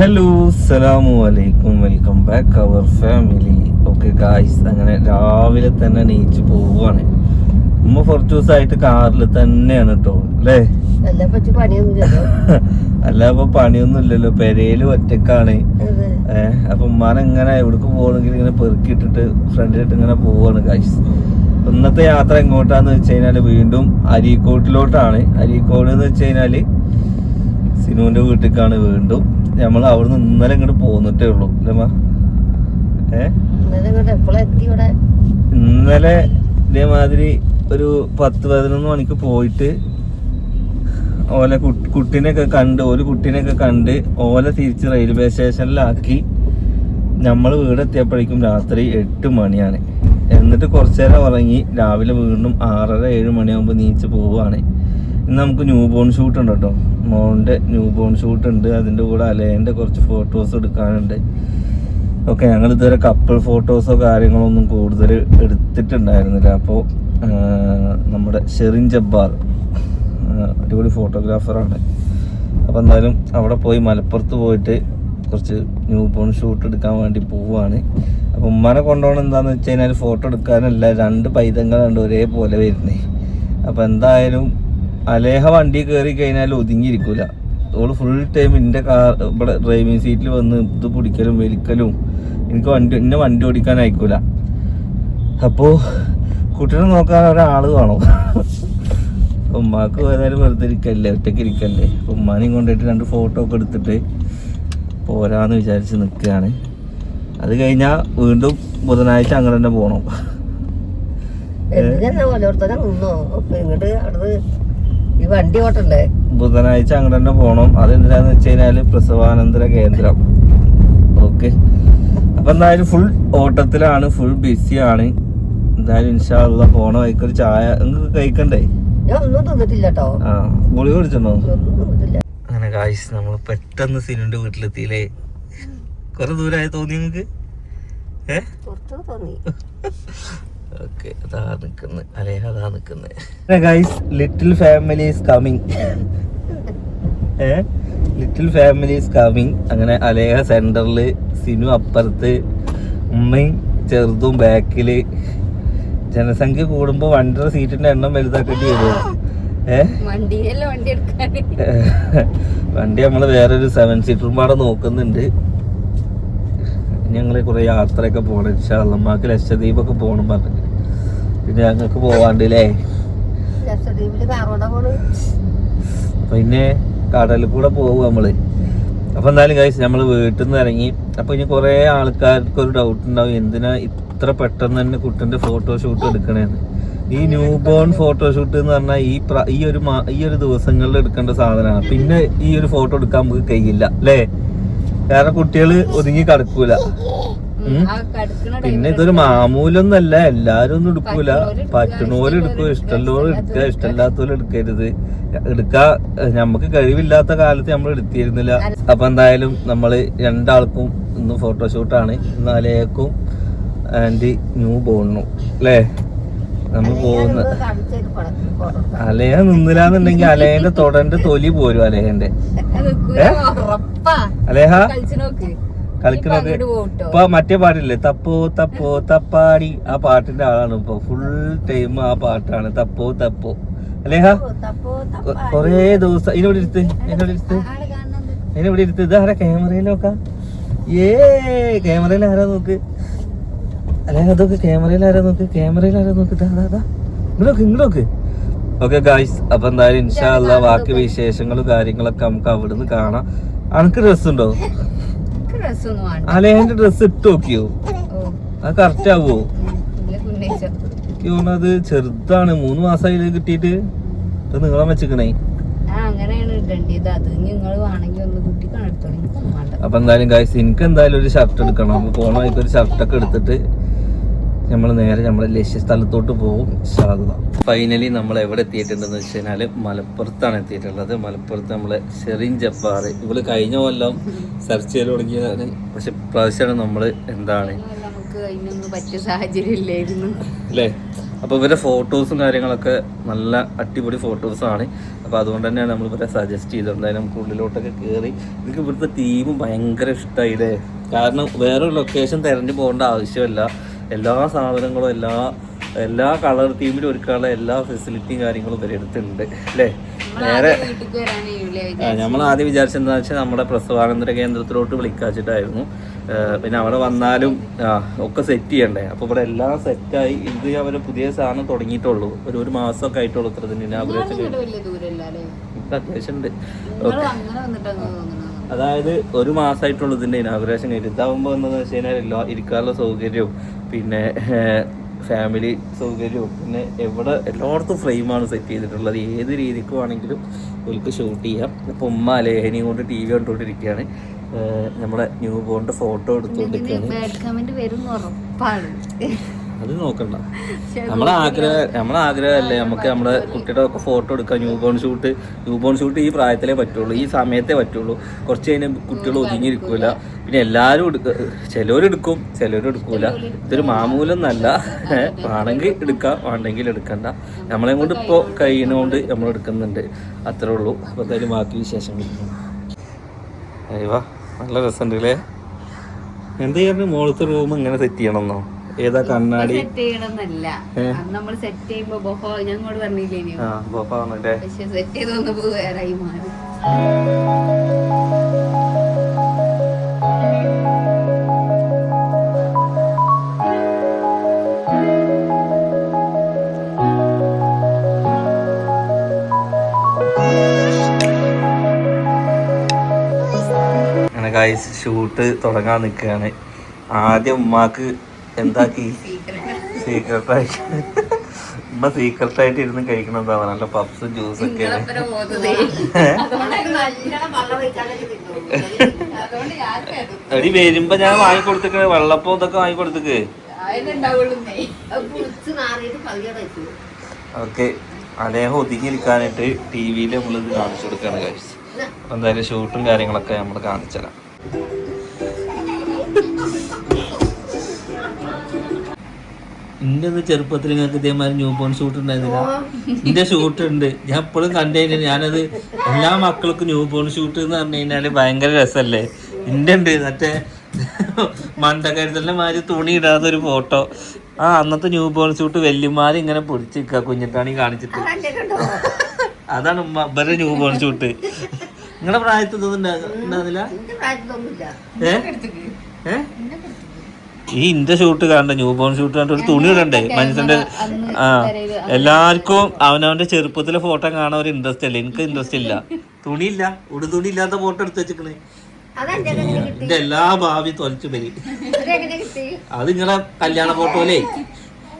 Hello അസ്സലാമു അലൈക്കും welcome back our family okay guys അങ്ങനെ രാവിലെ തന്നെ നീച്ച് പോവുകയാണ്. ഉമ്മ കുറച്ച് ദിവസമായിട്ട് കാറിൽ തന്നെയാണ് കേട്ടോ അല്ലേ? അല്ല അപ്പൊ പണിയൊന്നും ഇല്ലല്ലോ പെരയിൽ ഒറ്റക്കാണ്. ഏഹ് അപ്പൊ ഉമ്മാൻ എങ്ങനെ എവിടേക്ക് പോകണമെങ്കിൽ ഇങ്ങനെ പെറുക്കിയിട്ടിട്ട് ഫ്രണ്ടിലിട്ട് ഇങ്ങനെ പോവാണ് ഗായ്സ് ഇന്നത്തെ യാത്ര എങ്ങോട്ടാന്ന് വെച്ച് കഴിഞ്ഞാൽ വീണ്ടും അരീക്കോട്ടിലോട്ടാണ്. അരീക്കോട് എന്ന് വെച്ച് കഴിഞ്ഞാൽ സിനുവിന്റെ വീട്ടിലേക്കാണ് വീണ്ടും. നമ്മൾ അവിടുന്ന് ഇന്നലെ ഇങ്ങോട്ട് പോന്നിട്ടേ ഉള്ളൂ. അല്ലേ ഏ? ഇന്നലെ ഇതേമാതിരി ഒരു പത്ത് പതിനൊന്ന് മണിക്ക് പോയിട്ട് ഓലെ കുട്ടി കുട്ടീനെയൊക്കെ കണ്ട് ഒരു കുട്ടീനെയൊക്കെ കണ്ട് ഓലെ തിരിച്ച് റെയിൽവേ സ്റ്റേഷനിലാക്കി നമ്മൾ വീടെത്തിയപ്പോഴേക്കും രാത്രി എട്ട് മണിയാണ്. എന്നിട്ട് കുറച്ചു നേരം ഉറങ്ങി രാവിലെ വീണ്ടും ആറര ഏഴ് മണിയാകുമ്പോൾ നീച്ച് പോവുകയാണ് ഇന്ന് നമുക്ക് ന്യൂ ബോൺ ഷൂട്ട് ഉണ്ട് കേട്ടോ. മോന്റെ ന്യൂ ബോൺ ഷൂട്ട് ഉണ്ട്. അതിന്റെ കൂടെ അലേന്റെ കുറച്ച് ഫോട്ടോസ് എടുക്കാനുണ്ട്. ഓക്കെ ഞങ്ങൾ ഇതുവരെ കപ്പിൾ ഫോട്ടോസോ കാര്യങ്ങളോ ഒന്നും കൂടുതൽ എടുത്തിട്ടുണ്ടായിരുന്നില്ല. അപ്പോൾ നമ്മുടെ ഷെറിൻ ജബ്ബാർ അടിപൊളി ഫോട്ടോഗ്രാഫറാണ് അപ്പോൾ എന്തായാലും അവിടെ പോയി മലപ്പുറത്ത് പോയിട്ട് കുറച്ച് ന്യൂ ബോൺ ഷൂട്ട് എടുക്കാൻ വേണ്ടി പോവുകയാണ് അപ്പോൾ ഉമ്മനെ കൊണ്ടുപോകണം എന്താണെന്ന് വെച്ച് കഴിഞ്ഞാൽ ഫോട്ടോ എടുക്കാനല്ല രണ്ട് പൈതങ്ങളുണ്ട് ഒരേപോലെ വരുന്നേ. അപ്പോൾ എന്തായാലും അലേഹ വണ്ടി കയറി കഴിഞ്ഞാൽ ഒതുങ്ങിയിരിക്കൂല. ഓൾ ഫുൾ ടൈം എന്റെ കാർ ഇവിടെ ഡ്രൈവിംഗ് സീറ്റിൽ വന്ന് ഇത് പിടിക്കലും വലിക്കലും എനിക്ക് വണ്ടി എന്നെ വണ്ടി ഓടിക്കാൻ അയക്കൂല. അപ്പോൾ കുട്ടീനെ നോക്കാൻ ഒരാൾ വേണം. ഉമ്മാക്ക് ഏതായാലും വെറുതെ ഇരിക്കല്ലേ ഒറ്റയ്ക്ക് ഇരിക്കല്ലേ. അപ്പോൾ ഉമ്മാനെയും കൊണ്ടുപോയിട്ട് രണ്ട് ഫോട്ടോ ഒക്കെ എടുത്തിട്ട് പോരാന്ന് വിചാരിച്ച് നിൽക്കുകയാണ് അത് കഴിഞ്ഞാൽ വീണ്ടും ബുധനാഴ്ച അങ്ങനെ തന്നെ പോകണം ഇങ്ങോട്ട് അവിടുന്ന് ഈ വണ്ടി ഓട്ടണ്ടേ? ബുധനാഴ്ച അങ്ങനെ തന്നെ പോകണം അതെന്തിനാന്ന് വെച്ച് കഴിഞ്ഞാൽ പ്രസവാനന്തര കേന്ദ്രം. ഓക്കെ. അപ്പൊ എന്തായാലും ഫുൾ ഓട്ടത്തിലാണ് ഫുൾ ബിസിയാണ് എന്തായാലും ഇൻഷാള്ള പോണ വഴിക്കൊരു ചായ നിങ്ങൾക്ക് കഴിക്കണ്ടേ? ആ ഗുളിക ഒന്നും അങ്ങനെ കാശ് നമ്മൾ പെട്ടെന്ന് സിനിമ വീട്ടിലെത്തിയില്ലേ? കൊറേ ദൂരമായി തോന്നി നിങ്ങക്ക് ഏ? തോന്നി. ഓക്കെ അതാ നിൽക്കുന്നു അലേഹ അതാ guys little family is coming ഏ? ലിറ്റിൽ ഫാമിലി ഈസ് കമ്മിങ് അങ്ങനെ അലേഹ സെന്ററിൽ സിനു അപ്പുറത്ത് ഉമ്മയും ചെറുതും ബാക്കിൽ ജനസംഖ്യ കൂടുമ്പോ വണ്ടിയുടെ സീറ്റിന്റെ എണ്ണം വലുതാക്കേണ്ടി വരും. വണ്ടി നമ്മൾ വേറൊരു സെവൻ സീറ്ററും പാടെ നോക്കുന്നുണ്ട്. ഞങ്ങൾ കുറേ യാത്രയൊക്കെ പോകണം ഇൻഷാല്ലമ്മക്ക് ലക്ഷദ്വീപൊക്കെ പോകണം പറഞ്ഞു പിന്നെ ഞങ്ങൾക്ക് പോവാണ്ടില്ലേ? പിന്നെ കടലിൽ കൂടെ പോകും നമ്മൾ. അപ്പൊ എന്തായാലും കഴിച്ച് നമ്മൾ വീട്ടിൽ നിന്ന് ഇറങ്ങി അപ്പൊ ഇനി കുറെ ആൾക്കാർക്ക് ഒരു ഡൗട്ട് ഉണ്ടാവും. എന്തിനാ ഇത്ര പെട്ടെന്ന് തന്നെ കുട്ടിന്റെ ഫോട്ടോഷൂട്ട് എടുക്കണേന്ന്. ഈ ന്യൂ ബോൺ ഫോട്ടോഷൂട്ട് എന്ന് പറഞ്ഞാൽ ഈ ഈ ഒരു ഈ ഒരു ദിവസങ്ങളിൽ എടുക്കേണ്ട സാധനമാണ്. പിന്നെ ഈ ഒരു ഫോട്ടോ എടുക്കാൻ നമുക്ക് കഴിയില്ല അല്ലേ? കാരണം കുട്ടികൾ ഒതുങ്ങി കടക്കൂല. പിന്നെ ഇതൊരു മാമൂലൊന്നല്ല. എല്ലാരും ഒന്നും എടുക്കൂല. പറ്റണോലും എടുക്കും ഇഷ്ടമുള്ളവരും എടുക്കുക ഇഷ്ടമില്ലാത്തവരും എടുക്കരുത്. എടുക്കാ നമുക്ക് കഴിവില്ലാത്ത കാലത്ത് നമ്മൾ എടുത്തിരുന്നില്ല. അപ്പൊ എന്തായാലും നമ്മൾ രണ്ടാൾക്കും ഇന്ന് ഫോട്ടോഷൂട്ടാണ് ഇന്ന് അലയക്കും ആൻഡ് ന്യൂ ബോണും അല്ലേ? നമ്മൾ പോകുന്ന അലയ നിന്നില്ലാന്നുണ്ടെങ്കിൽ അലയന്റെ തൊടന്റെ തൊലി പോരും അലയന്റെ? അലേഹ? കളിക്കുന്നത് ഇപ്പൊ മറ്റേ പാട്ടില്ലേ? തപ്പോ തപ്പോ തപ്പാടി. ആ പാട്ടിന്റെ ആളാണ് ഇപ്പൊ. ഫുൾ ടൈം ആ പാട്ടാണ്. തപ്പോ തപ്പോ. അലേഹ? കൊറേ ദിവസം ഇതിനോട് ഇരുത്ത്. ഇതിനോട് ഇരുത്ത്. ഇതിനോട് ഇരുത്ത്. ഇത് ആരാ ക്യാമറയിൽ നോക്കാം. ഏ ക്യാമറയിൽ ആരാ നോക്ക്? അല്ലെ അതൊക്കെ ക്യാമറയിൽ ആരാ നോക്ക് ക്യാമറയിൽ ആരാ നോക്ക്? ഇങ്ങോട്ട് ഇങ്ങോട്ട് ഓക്കെ ഗായ്സ് അപ്പൊ എന്തായാലും ഇൻഷാല്ല ബാക്കി വിശേഷങ്ങളും കാര്യങ്ങളൊക്കെ നമുക്ക് അവിടുന്ന് കാണാം. അനക്ക് ഡ്രസ് ഉണ്ടോ അലേന്റെ ഡ്രസ് ഇട്ട് നോക്കിയോ? അത് കറക്റ്റ് ആവോ? എനിക്ക് തോന്നുന്നത് ചെറുതാണ് മൂന്ന് മാസമായി കിട്ടിയിട്ട് വെച്ചിക്കണേ. അത് കണെടുത്തോളി വേണ്ട. അപ്പൊ എന്തായാലും ഗായ്സ് എനിക്ക് എന്തായാലും ഒരു ഷർട്ട് എടുക്കണം. അപ്പൊ പോണ ഒരു ഷർട്ടൊക്കെ എടുത്തിട്ട് നമ്മൾ നേരെ നമ്മുടെ ലക്ഷ്യസ്ഥലത്തോട്ട് പോകും സാധ്യത ഫൈനലി നമ്മൾ എവിടെ എത്തിയിട്ടുണ്ടെന്ന് വെച്ച് കഴിഞ്ഞാൽ മലപ്പുറത്താണ് എത്തിയിട്ടുള്ളത്. മലപ്പുറത്ത് നമ്മൾ ഷെറിൻ ജപ്പാർ ഇവൾ കഴിഞ്ഞ കൊല്ലം സെർച്ച് ചെയ്ത് തുടങ്ങിയതാണ്. പക്ഷെ ഇപ്രാവശ്യമാണ് നമ്മൾ എന്താണ്? അല്ലേ? അപ്പോൾ ഇവരുടെ ഫോട്ടോസും കാര്യങ്ങളൊക്കെ നല്ല അടിപൊളി ഫോട്ടോസാണ് അപ്പോൾ അതുകൊണ്ട് തന്നെയാണ് നമ്മൾ ഇവരെ സജസ്റ്റ് ചെയ്തത്. എന്തായാലും നമുക്ക് ഉള്ളിലോട്ടൊക്കെ കയറി എനിക്ക് ഇവിടുത്തെ തീമും ഭയങ്കര ഇഷ്ടമായില്ലേ കാരണം വേറൊരു ലൊക്കേഷൻ തിരഞ്ഞു പോകേണ്ട ആവശ്യമില്ല. എല്ലാ സാധനങ്ങളും എല്ലാ എല്ലാ കളർ തീമിലും ഒരുക്കാനുള്ള എല്ലാ ഫെസിലിറ്റിയും കാര്യങ്ങളും ഇവരെ അടുത്തുണ്ട് അല്ലേ? നേരെ നമ്മൾ ആദ്യം വിചാരിച്ചെന്താ വെച്ചാൽ നമ്മുടെ പ്രസവാനന്തര കേന്ദ്രത്തിലോട്ട് വിളിക്കാച്ചിട്ടായിരുന്നു. പിന്നെ അവിടെ വന്നാലും ഒക്കെ സെറ്റ് ചെയ്യണ്ടേ? അപ്പോൾ ഇവിടെ എല്ലാം സെറ്റായി ഇത് അവർ പുതിയ സാധനം തുടങ്ങിയിട്ടുള്ളൂ. ഒരു ഒരു മാസമൊക്കെ ആയിട്ടുള്ളൂ ഇത്ര തന്നെ ദൂരമില്ല അത്യാവശ്യം ഉണ്ട്. അതായത് ഒരു മാസമായിട്ടുള്ളൂ ഇതിന്റെ ഇനാഗുറേഷൻ കഴിഞ്ഞിട്ട്. ഇതാവുമ്പോൾ എന്താണെന്ന് വെച്ച് കഴിഞ്ഞാൽ എല്ലാ ഇരിക്കാനുള്ള സൗകര്യവും പിന്നെ ഫാമിലി സൗകര്യവും. പിന്നെ എവിടെ എല്ലായിടത്തും ഫ്രെയിമാണ് സെറ്റ് ചെയ്തിട്ടുള്ളത്. ഏത് രീതിക്ക് വേണമെങ്കിലും അവർക്ക് ഷൂട്ട് ചെയ്യാം. ഇപ്പം ഉമ്മ ലേഹനി കൊണ്ട് ടി വി കണ്ടുകൊണ്ടിരിക്കുകയാണ് നമ്മുടെ ന്യൂ ബോണിന്റെ ഫോട്ടോ എടുത്തുകൊണ്ടിരിക്കുകയാണ്. അത് നോക്കണ്ട. നമ്മളെ ആഗ്രഹം നമ്മളെ ആഗ്രഹമല്ലേ നമുക്ക് നമ്മുടെ കുട്ടിയുടെ ഒക്കെ ഫോട്ടോ എടുക്കുക new born shoot new born shoot ഈ പ്രായത്തിലേ പറ്റുള്ളൂ ഈ സമയത്തേ പറ്റുള്ളൂ. കുറച്ച് കഴിഞ്ഞ കുട്ടികൾ ഒതുങ്ങിയിരിക്കൂല. പിന്നെ എല്ലാവരും എടുക്ക ചിലവരെടുക്കും ചിലവരെടുക്കൂല ഇതൊരു മാമൂലൊന്നല്ല. വേണമെങ്കിൽ എടുക്കാം വേണ്ടെങ്കിൽ എടുക്കണ്ട. നമ്മളെ കൊണ്ട് ഇപ്പോൾ കഴിയുന്നതുകൊണ്ട് നമ്മൾ എടുക്കുന്നുണ്ട്. അത്രേ ഉള്ളൂ. അപ്പോൾ എന്തായാലും ബാക്കി വിശേഷം അയ്യവാ നല്ല രസമുണ്ട് അല്ലേ എന്ത് ചെയ്യാൻ മോളത്തെ റൂം ഇങ്ങനെ സെറ്റ് ചെയ്യണമെന്നോ ഏതാ കണ്ണാടി? സെറ്റ് ചെയ്യണമെന്നല്ല നമ്മൾ സെറ്റ് ചെയ്യുമ്പോ ബൊഹോ ഞാൻ ഇങ്ങോട്ട് പറഞ്ഞില്ലേ പക്ഷെ സെറ്റ് ചെയ്ത് വന്നപ്പോ വേറെ മാറി. ഷൂട്ട് തുടങ്ങാൻ നിൽക്കുകയാണ്. ആദ്യം ഉമ്മാക്ക് എന്താക്കി? സീക്രട്ടായിട്ട് ഉമ്മ സീക്രട്ടായിട്ട് ഇരുന്ന് കഴിക്കണതാണ് നല്ല പപ്സും ജ്യൂസും ഒക്കെ എടി വരുമ്പോ ഞാൻ വാങ്ങി കൊടുത്തേക്കണ വെള്ളപ്പം ഇതൊക്കെ വാങ്ങി കൊടുത്തേക്ക്. ഓക്കെ. അദ്ദേഹം ഒതുങ്ങിയിരിക്കാനായിട്ട് ടി വിയിൽ നമ്മളിത് കാണിച്ചു കൊടുക്കുകയാണ് ഗൈസ് എന്തായാലും ഷൂട്ടും കാര്യങ്ങളൊക്കെ നമ്മൾ കാണിച്ചു തരാം എന്റെ ഒന്ന് ചെറുപ്പത്തിൽ നിങ്ങൾക്ക് ഇതേമാതിരി ന്യൂ ബോൺ ഷൂട്ട് ഉണ്ടായിരുന്നില്ല. എന്റെ ഷൂട്ട് ഉണ്ട്. ഞാൻ എപ്പോഴും കണ്ടുകഴിഞ്ഞാൽ ഞാനത് എല്ലാ മക്കൾക്കും ന്യൂ ബോൺ ഷൂട്ട് എന്ന് പറഞ്ഞു കഴിഞ്ഞാൽ ഭയങ്കര രസല്ലേ? എന്റെ ഉണ്ട്. മറ്റേ മണ്ടകരുതലിന്റെ മാതിരി തുണി ഇടാത്ത ഒരു ഫോട്ടോ ആ അന്നത്തെ ന്യൂ ബോൺ ഷൂട്ട് വെല്ലുമാരി ഇങ്ങനെ പൊടിച്ചിക്ക കുഞ്ഞിട്ടാണി കാണിച്ചിട്ട്. അതാണ് ഇവരുടെ ന്യൂ ബോൺ ഷൂട്ട് നിങ്ങളുടെ പ്രായത്തിൽ ഇതൊന്നും ഏഹ് ഉണ്ടാകുന്നില്ല പ്രായത്തിലൊന്നുമില്ല. ഏ? ഏ? ഈ ഇന്റെ ഷൂട്ട് കണ്ട? ന്യൂ ബോൺ ഷൂട്ട് കണ്ട? ഒരു തുണി ഇടണ്ടേ? മനുഷ്യന്റെ ആ എല്ലാവർക്കും അവനവന്റെ ചെറുപ്പത്തിലെ ഫോട്ടോ കാണാൻ ഒരു ഇൻട്രസ്റ്റ് അല്ലേ? എനിക്ക് ഇൻട്രസ്റ്റ് ഇല്ല. തുണിയില്ല. ഉടു തുണി ഇല്ലാത്ത ഫോട്ടോ എടുത്ത് വെച്ചിക്കണേ. എന്റെ എല്ലാ ഭാവി തൊലച്ചു പരി അത് നിങ്ങളെ കല്യാണ ഫോട്ടോലേ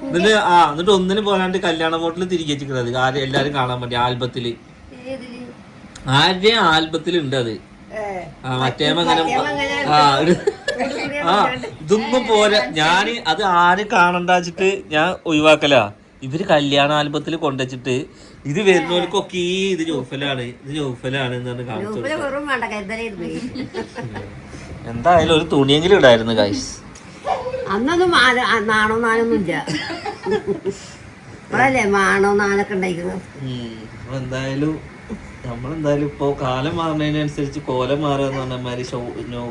എന്നിട്ട് ആ എന്നിട്ട് ഒന്നിനും പോരാണ്ട് കല്യാണ ഫോട്ടോയിൽ തിരികെ വെച്ചിക്കണത്. ആരും എല്ലാരും കാണാൻ വേണ്ടി ആൽബത്തിൽ. ആരുടെ ആൽബത്തിലുണ്ട് ആൽബത്തിൽ ഉണ്ട് അത് ആ മറ്റേ അങ്ങനെ ആ ഒരു ആ ഇതൊന്നും പോലെ ഞാൻ അത് ആരും കാണണ്ടാച്ചിട്ട് ഞാൻ ഒഴിവാക്കലാ. ഇവർ കല്യാണ ആൽബത്തിൽ കൊണ്ടുവച്ചിട്ട് ഇത് വരുന്നവർക്കൊക്കെ ഈ ഇത് ജോഫലാണ് ഇത് ജോഫലാണ് എന്നാണ് കാണിച്ചത് എന്തായാലും ഒരു തുണിയെങ്കിലും ഇടായിരുന്നു ഗൈസ് അന്നൊന്നും ആണോ നാണോ നാനൊന്നും ഇല്ല. ഇപ്പോഴല്ലേ മാണോ നാനൊക്കെ ഉണ്ടായിരിക്കുന്നത് എന്തായാലും നമ്മളെന്തായാലും ഇപ്പൊ കാലം മാറുന്നതിനനുസരിച്ച് കോലം മാറുക എന്ന് പറഞ്ഞ മാതിരി ഷോ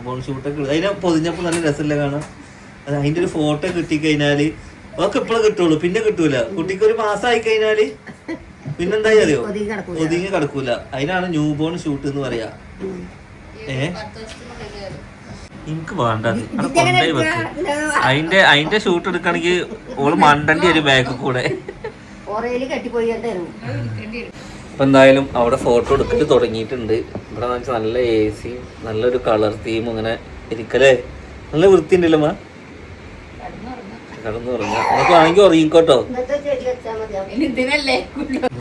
ബോൺ ഷൂട്ടൊക്കെ അതിനെ പൊതിഞ്ഞപ്പോൾ നല്ല രസമില്ല കാണാം അത് അതിന്റെ ഒരു ഫോട്ടോ കിട്ടിക്കഴിഞ്ഞാൽ അതൊക്കെ ഇപ്പോഴും കിട്ടുള്ളൂ. പിന്നെ കിട്ടൂല. കുട്ടിക്ക് ഒരു ആയി കഴിഞ്ഞാൽ പിന്നെന്തായി അറിയോ? ഒതുങ്ങി കിടക്കൂല. അതിനാണ് ന്യൂ ബോൺ ഷൂട്ട് എന്ന് പറയാ. ഏ? എനിക്ക് വേണ്ട. വെക്ക്. അതിന്റെ അതിന്റെ ഷൂട്ട് എടുക്കണെങ്കിൽ ഓൾ മണ്ടണ്ടി ഒരു ബാഗ് കൂടെ. കെട്ടിപ്പോയി അപ്പൊ എന്തായാലും അവിടെ ഫോട്ടോ എടുക്കൽ തുടങ്ങിയിട്ടുണ്ട്. ഇവിടെ എന്ന് വെച്ചാൽ നല്ല എ സിയും നല്ലൊരു കളർ തീം അങ്ങനെ ഇരിക്കലേ നല്ല വൃത്തി ഉണ്ടല്ലോ മാ. കടന്നു ഉറങ്ങാം. നമുക്ക് വേണമെങ്കിൽ ഉറങ്ങിക്കോട്ടോ. നിങ്ങൾ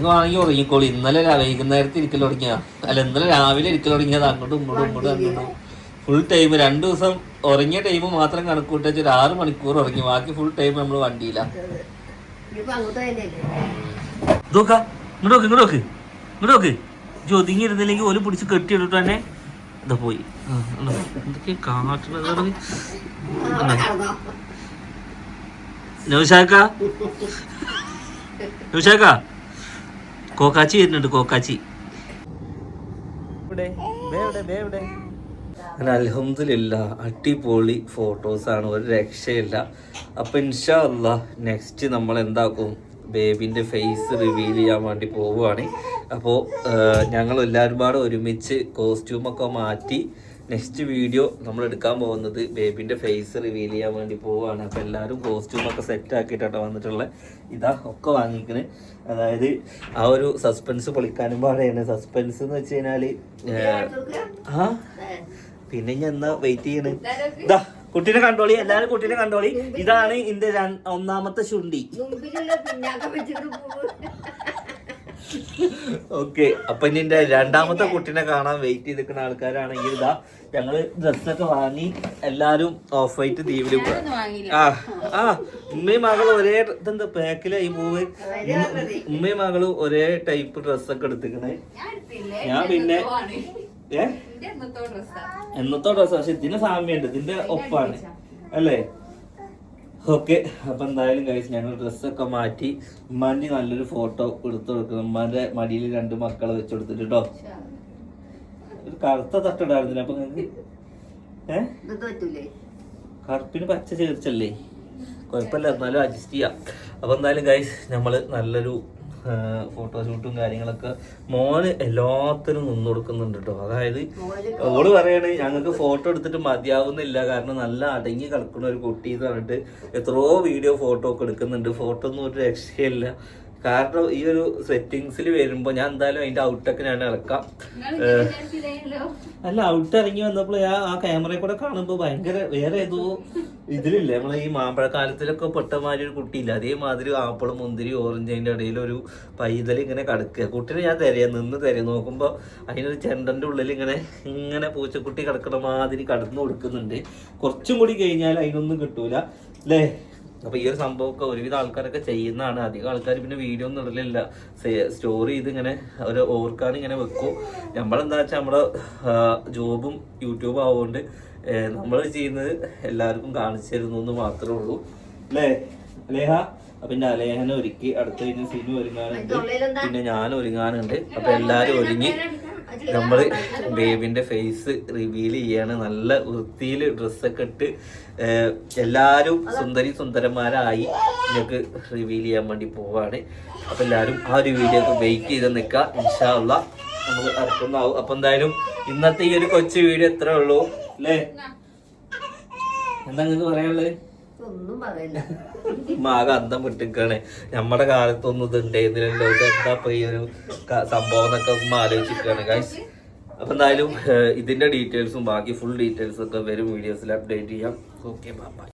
വേണമെങ്കിൽ ഉറങ്ങിക്കോളൂ. ഇന്നലെ വൈകുന്നേരത്ത് ഇരിക്കൽ തുടങ്ങിയ? അല്ല ഇന്നലെ രാവിലെ ഇരിക്കൽ തുടങ്ങിയത്. അങ്ങോട്ടും ഇങ്ങോട്ടും ഇങ്ങോട്ടും അങ്ങോട്ടും. ഫുൾ ടൈം രണ്ട് ദിവസം ഉറങ്ങിയ ടൈം മാത്രം കണക്കൂട്ടി വെച്ച് ഒരു ആറ് മണിക്കൂർ ഉറങ്ങി. ബാക്കി ഫുൾ ടൈം നമ്മൾ നോക്ക ഇങ്ങോട്ട് നോക്ക് ഇങ്ങോട്ട് നോക്ക്. ഇങ്ങോട്ട് നോക്ക്. ഇജ്ജ് ഒതുങ്ങിയിരുന്നില്ലെങ്കിൽ ഒരു പിടിച്ച് കെട്ടിയിട്ടിട്ട് തന്നെ ഇതാ പോയി? എന്തൊക്കെ നൗഷാക്ക? നുഷാക്ക? കോക്കാച്ചി വരുന്നുണ്ട് കോക്കാച്ചി. അലഹമില്ല അടിപൊളി ഫോട്ടോസാണ് ഒരു രക്ഷയില്ല. അപ്പൊ ഇൻഷാ അല്ല നെക്സ്റ്റ് നമ്മൾ എന്താക്കും ബേബിന്റെ ഫേസ് റിവീൽ ചെയ്യാൻ വേണ്ടി പോവുകയാണ്. അപ്പോൾ ഞങ്ങൾ എല്ലാവരും പാടെ ഒരുമിച്ച് കോസ്റ്റ്യൂമൊക്കെ മാറ്റി നെക്സ്റ്റ് വീഡിയോ നമ്മൾ എടുക്കാൻ പോകുന്നത് ബേബിന്റെ ഫേസ് റിവീൽ ചെയ്യാൻ വേണ്ടി പോവുകയാണ്. അപ്പോൾ എല്ലാവരും കോസ്റ്റ്യൂമൊക്കെ സെറ്റ് ആക്കിയിട്ടാണ് വന്നിട്ടുള്ളത് ഇതാ ഒക്കെ വാങ്ങിക്കണ്. അതായത് ആ ഒരു സസ്പെൻസ് പൊളിക്കാനും പാടെയാണ് സസ്പെൻസ് എന്ന് വെച്ച് കഴിഞ്ഞാൽ ആ പിന്നെ ഞാൻ എന്നാ വെയിറ്റ് ചെയ്യണേ? ഇതാ. കുട്ടീനെ കണ്ടോളി എല്ലാരും കുട്ടീനെ കണ്ടോളി. ഇതാണ് ഇന്റെ ഒന്നാമത്തെ ശുണ്ടി ഓക്കെ അപ്പൊ ഇനി എന്റെ രണ്ടാമത്തെ കുട്ടീനെ കാണാൻ വെയിറ്റ് ചെയ്ത് നിൽക്കുന്ന ആൾക്കാരാണെങ്കിൽ ഇതാ ഞങ്ങൾ ഡ്രസ്സൊക്കെ വാങ്ങി എല്ലാരും ഓഫ് വൈറ്റ് തീവിൽ ആ ആ ഉമ്മയും മകളും ഒരേ ഇതെന്താ പാക്കിലായി പോവ്? ഉമ്മയും മകളും ഒരേ ടൈപ്പ് ഡ്രസ്സൊക്കെ എടുത്തിക്കണേ ഞാൻ പിന്നെ ഏ? എന്നത്തോ ഡ്രസ് പക്ഷെ ഇതിന് സാമ്യമുണ്ട്. ഇതിന്റെ ഒപ്പാണ്. അല്ലേ? ഓക്കെ. അപ്പൊ എന്തായാലും കഴിച്ച് ഞങ്ങൾ ഡ്രസ്സൊക്കെ മാറ്റി ഉമ്മാന്റെ നല്ലൊരു ഫോട്ടോ എടുത്തു കൊടുക്കണം ഉമ്മാന്റെ മടിയിൽ രണ്ട് മക്കളെ വെച്ച് കൊടുത്തിട്ട് കേട്ടോ ഒരു കറുത്ത തട്ടിടായിരുന്നില്ല? അപ്പൊ ഏഹ് കറുപ്പിന് പച്ച ചേർച്ചല്ലേ കുഴപ്പമില്ല. എന്നാലും അഡ്ജസ്റ്റ് ചെയ്യാം. അപ്പൊ എന്തായാലും ഗൈസ് നമ്മൾ നല്ലൊരു ഫോട്ടോഷൂട്ടും കാര്യങ്ങളൊക്കെ മോന് എല്ലാത്തിനും നിന്ന് കൊടുക്കുന്നുണ്ട് കേട്ടോ അതായത് ഓൾ പറയണേ ഞങ്ങൾക്ക് ഫോട്ടോ എടുത്തിട്ട് മതിയാവുന്നില്ല. കാരണം നല്ല അടങ്ങി കിടക്കുന്ന ഒരു കുട്ടി എന്ന് പറഞ്ഞിട്ട് എത്രയോ വീഡിയോ ഫോട്ടോ ഒക്കെ എടുക്കുന്നുണ്ട്. ഫോട്ടോ ഒന്നും ഒരു രക്ഷയില്ല. കാരണം ഈ ഒരു സെറ്റിങ്സിൽ വരുമ്പോൾ ഞാൻ എന്തായാലും അതിന്റെ ഔട്ടൊക്കെ ഞാൻ ഇറക്കാം അല്ല ഔട്ട് ഇറങ്ങി വന്നപ്പോൾ ആ ക്യാമറയിൽ കൂടെ കാണുമ്പോൾ ഭയങ്കര വേറെ ഏതോ ഇതിലില്ല? നമ്മളെ ഈ മാമ്പഴക്കാലത്തിലൊക്കെ പെട്ടമാതിരി ഒരു കുട്ടിയില്ല? അതേമാതിരി ആപ്പിളും മുന്തിരി ഓറഞ്ച് അതിന്റെ ഇടയിൽ ഒരു പൈതൽ ഇങ്ങനെ കിടക്കുക. കുട്ടീനെ ഞാൻ തരയാ നിന്ന് തരയാ. നോക്കുമ്പോൾ അതിനൊരു ചെണ്ടന്റെ ഉള്ളിൽ ഇങ്ങനെ ഇങ്ങനെ പൂച്ചക്കുട്ടി കിടക്കണ മാതിരി കടന്നു കൊടുക്കുന്നുണ്ട്. കുറച്ചും കൂടി കഴിഞ്ഞാൽ അതിനൊന്നും കിട്ടൂല. അല്ലേ അപ്പൊ ഈ ഒരു സംഭവമൊക്കെ ഒരുവിധ ആൾക്കാരൊക്കെ ചെയ്യുന്നതാണ്. അധികം ആൾക്കാർ പിന്നെ വീഡിയോ ഒന്നും ഇടലില്ല. സ്റ്റോറി ചെയ്ത് ഇങ്ങനെ ഒരു ഓർക്കാൻ ഇങ്ങനെ വെക്കും. നമ്മളെന്താ വെച്ചാൽ നമ്മുടെ ജോബും യൂട്യൂബും ആവുകൊണ്ട് നമ്മൾ ചെയ്യുന്നത് എല്ലാവർക്കും കാണിച്ചു തരുന്നു എന്ന് മാത്രമേ ഉള്ളൂ. അല്ലേ? അലേഹ അപ്പൊ പിന്നെ അലേഹനെ ഒരുക്കി അടുത്ത കഴിഞ്ഞ സിനിമ ഒരുങ്ങാനുണ്ട്. പിന്നെ ഞാൻ ഒരുങ്ങാനുണ്ട്. അപ്പൊ എല്ലാരും ഒരുങ്ങി. നമ്മൾ ബേബിന്റെ ഫേസ് റിവീൽ ചെയ്യാണ്. നല്ല വൃത്തിയിൽ ഡ്രസ്സൊക്കെ ഇട്ട് എല്ലാവരും സുന്ദരി സുന്ദരന്മാരായി നിങ്ങൾക്ക് റിവീൽ ചെയ്യാൻ വേണ്ടി പോവാണ്. അപ്പൊ എല്ലാവരും ആ ഒരു വീഡിയോ ഒക്കെ വെയിറ്റ് ചെയ്ത് നിൽക്കുക ഇൻഷാള്ള നമുക്ക് ഇറക്കുന്നതാവും അപ്പൊ എന്തായാലും ഇന്നത്തെ ഈ ഒരു കൊച്ചു വീഡിയോ എത്ര ഉള്ളൂ. അല്ലേ? എന്താ നിങ്ങൾക്ക് പറയാനുള്ളത്? ഒന്നും പറയില്ല. മാക അന്തം നമ്മുടെ കാലത്തൊന്നും ഇത് ഉണ്ടായിരുന്നില്ലല്ലോ എന്താ ഇപ്പൊ ഈ ഒരു സംഭവം എന്നൊക്കെ ഉമ്മ ആലോചിച്ചിരിക്കുകയാണ് ഗൈസ് അപ്പൊ എന്തായാലും ഇതിന്റെ ഡീറ്റെയിൽസും ബാക്കി ഫുൾ ഡീറ്റെയിൽസും ഒക്കെ വരും. വീഡിയോസിൽ അപ്ഡേറ്റ് ചെയ്യാം. Okay bye